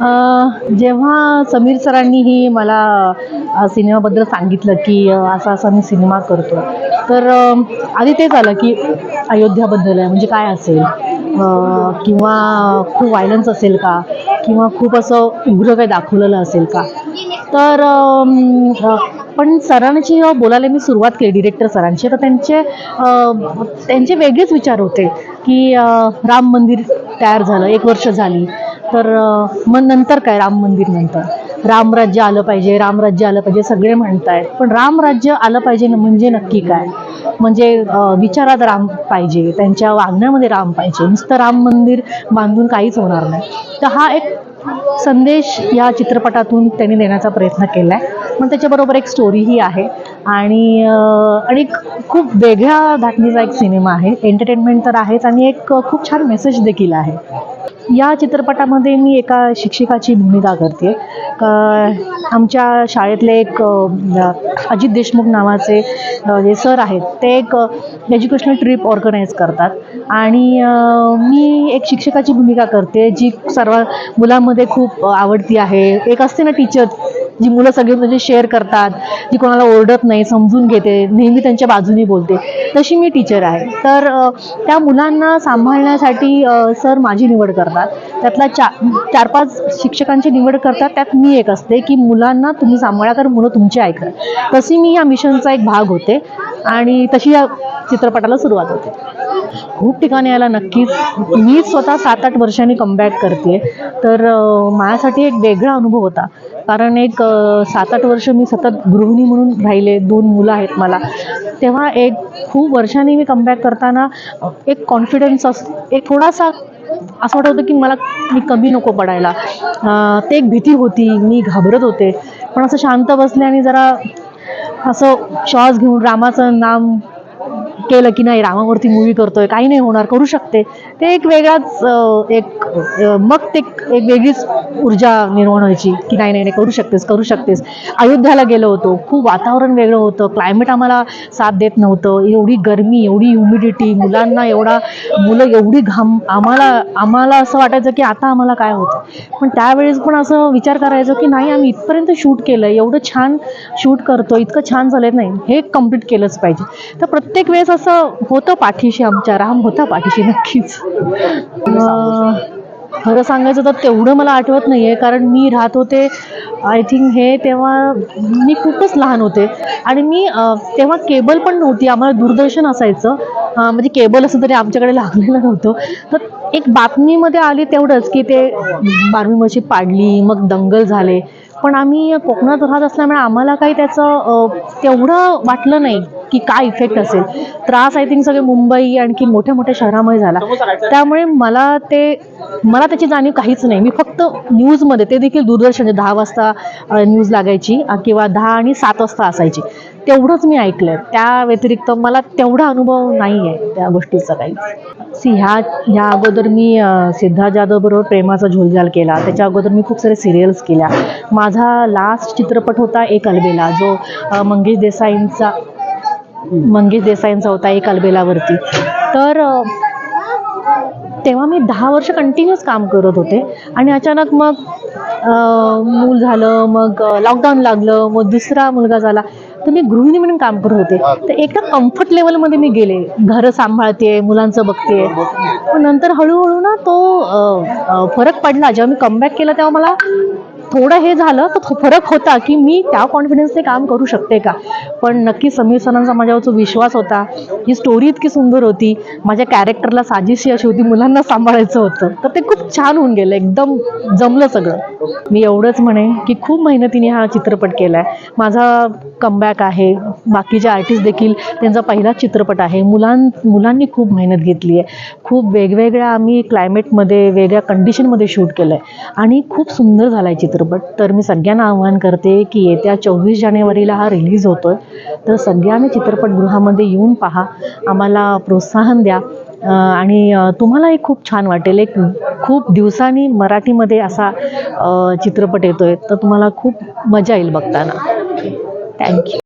जेव्हा समीर सरांनी ही मला सिनेमाबद्दल सांगितलं की असा असा मी सिनेमा करतो तर आधी तेच आलं की अयोध्याबद्दल आहे म्हणजे काय असेल? किंवा खूप व्हायलन्स असेल का? किंवा खूप असं उग्र काही दाखवलेलं असेल का? तर पण सरांची जेव्हा बोलायला मी सुरुवात केली डिरेक्टर सरांची तर त्यांचे त्यांचे वेगळेच विचार होते की राम मंदिर तयार झालं एक वर्ष झाली. तर मग नंतर काय? राम मंदिर नंतर. रामराज्य आलं पाहिजे रामराज्य आलं पाहिजे सगळे म्हणतायत. पण रामराज्य आलं पाहिजे म्हणजे नक्की काय? म्हणजे विचारात राम पाहिजे त्यांच्या वागण्यामध्ये राम पाहिजे. नुसतं राम मंदिर बांधून काहीच होणार नाही. तर हा एक संदेश या चित्रपटातून त्यांनी देण्याचा प्रयत्न केला आहे पण त्याच्याबरोबर एक स्टोरीही आहे. आणि आणि खूप वेगळ्या धाटणीचा एक सिनेमा आहे. एंटरटेनमेंट तर आहेच आणि एक खूप छान मेसेज देखील आहे. या चित्रपटामध्ये मी एका शिक्षिकाची भूमिका करते. आमच्या शाळेतले एक अजित देशमुख नावाचे जे सर आहेत ते एक एज्युकेशनल ट्रिप ऑर्गनाईज करतात. आणि मी एक शिक्षकाची भूमिका करते जी सर्व मुलांमध्ये खूप आवडती आहे. एक असते ना टीचर जी मुलं सगळी म्हणजे शेअर करतात जी कोणाला ओरडत नाही समजून घेते नेहमी त्यांच्या बाजूनी बोलते तशी मी टीचर आहे. तर त्या मुलांना सांभाळण्यासाठी सर माझी निवड करतात. त्यातला चा चार पाच शिक्षकांची निवड करतात त्यात मी एक असते की मुलांना तुम्ही सांभाळा कारण मुलं तुमची ऐकतात. तशी मी या मिशनचा एक भाग होते आणि तशी या चित्रपटाला सुरुवात होते. खूप ठिकाणी यायला नक्कीच मी स्वतः सात आठ वर्षांनी कमबॅक करते तर माझ्यासाठी एक वेगळा अनुभव होता. कारण एक सात आठ वर्ष मी सतत गृहिणी म्हणून राहिले दोन मुलं आहेत मला. तेव्हा एक खूप वर्षांनी मी कमबॅक करताना एक कॉन्फिडन्स अस एक थोडासा असं वाटत होतं की मला मी कमी नको पडायला. ते एक भीती होती मी घाबरत होते. पण असं शांत बसले आणि जरा असं श्वास घेऊन रामाचं नाम केलं की नाही रामावरती मूवी करतोय काही नाही होणार करू शकते. ते एक वेगळाच एक मग ते एक एक वेगळीच ऊर्जा निर्माण व्हायची की नाही नाही नाही करू शकतेस करू शकतेस. अयोध्याला गेलो होतो खूप वातावरण वेगळं होतं क्लायमेट आम्हाला साथ देत नव्हतं एवढी गरमी एवढी ह्युमिडिटी मुलांना एवढा मुलं एवढी घाम आम्हाला आम्हाला असं वाटायचं की आता आम्हाला काय होतं. पण त्यावेळेस पण असं विचार करायचो की नाही आम्ही इथपर्यंत शूट केलं एवढं छान शूट करतो इतकं छान झालं नाही हे कंप्लीट केलंच पाहिजे. तर प्रत्येक वेळेस असं होतं पाठीशी आमच्या राम होता पाठीशी नक्कीच. खरं सांगायचं तर तेवढं मला आठवत नाही आहे कारण मी राहत होते आय थिंक हे तेव्हा मी खूपच लहान होते. आणि मी तेव्हा केबल पण नव्हती आम्हाला दूरदर्शन असायचं. म्हणजे केबल असं तरी आमच्याकडे लागलेलं नव्हतं. तर एक बातमीमध्ये आली तेवढंच की ते बारवी मशीद पाडली मग दंगल झाले. पण आम्ही कोकणात राहत असल्यामुळे आम्हाला काही त्याचं तेवढं वाटलं नाही की काय इफेक्ट असेल. त्रास आय थिंक सगळे मुंबई आणखी मोठ्या मोठ्या शहरामध्ये झाला. त्यामुळे मला ते मला त्याची जाणीव काहीच नाही. मी फक्त न्यूजमध्ये ते देखील दूरदर्शन दहा वाजता न्यूज लागायची किंवा दहा आणि सात वाजता असायची. तेवढंच मी ऐकलं त्या व्यतिरिक्त मला तेवढा अनुभव नाही आहे त्या गोष्टीचा काही. सी ह्या ह्या अगोदर मी अ, सिद्धार्थ जाधवबरोबर प्रेमाचा झोलझाल केला. त्याच्या अगोदर मी खूप सारे सिरियल्स केल्या. माझा लास्ट चित्रपट होता एक अलबेला जो मंगेश देसाईंचा मंगेश देसाईंचा होता एक अलबेलावरती. तर तेव्हा मी दहा वर्ष कंटिन्यूस काम करत होते आणि अचानक मग मूल झालं मग लॉकडाऊन लागलं मग दुसरा मुलगा झाला. तर मी गृहिणी म्हणून काम करत होते. तर एका कम्फर्ट लेवलमध्ये मी गेले. घरं सांभाळते मुलांचं बघते. पण नंतर हळूहळू ना तो फरक पडला. जेव्हा मी कमबॅक केलं तेव्हा मला थोडं हे झालं तर फरक होता की मी त्या कॉन्फिडन्सने काम करू शकते का? पण नक्की समीर सरांचा माझ्यावर जो विश्वास होता ही स्टोरी इतकी सुंदर होती. माझ्या कॅरेक्टरला साजिशी अशी होती मुलांना सांभाळायचं होतं. तर ते खूप छान होऊन गेलं एकदम जमलं सगळं. मी एवढंच म्हणे की खूप मेहनतीने हा चित्रपट केला आहे माझा कमबॅक आहे. बाकीचे आर्टिस्ट देखील त्यांचा पहिलाच चित्रपट आहे. मुलां मुलांनी खूप मेहनत घेतली आहे. खूप वेगवेगळ्या आम्ही क्लायमेटमध्ये वेगळ्या कंडिशनमध्ये शूट केलं आहे आणि खूप सुंदर झाला आहे चित्रपट. तर मी सगळ्यांना आव्हान करते की येत्या चोवीस जानेवारीला हा रिलीज होतो आहे तर सगळ्यांनी चित्रपटगृहामध्ये येऊन पहा. आम्हाला प्रोत्साहन द्या. आणि तुम्हाला तुम्हालाही खूप छान वाटेल. एक खूप दिवसांनी मराठीमध्ये असा चित्रपट येतो आहे तर तुम्हाला खूप मजा येईल बघताना. थँक्यू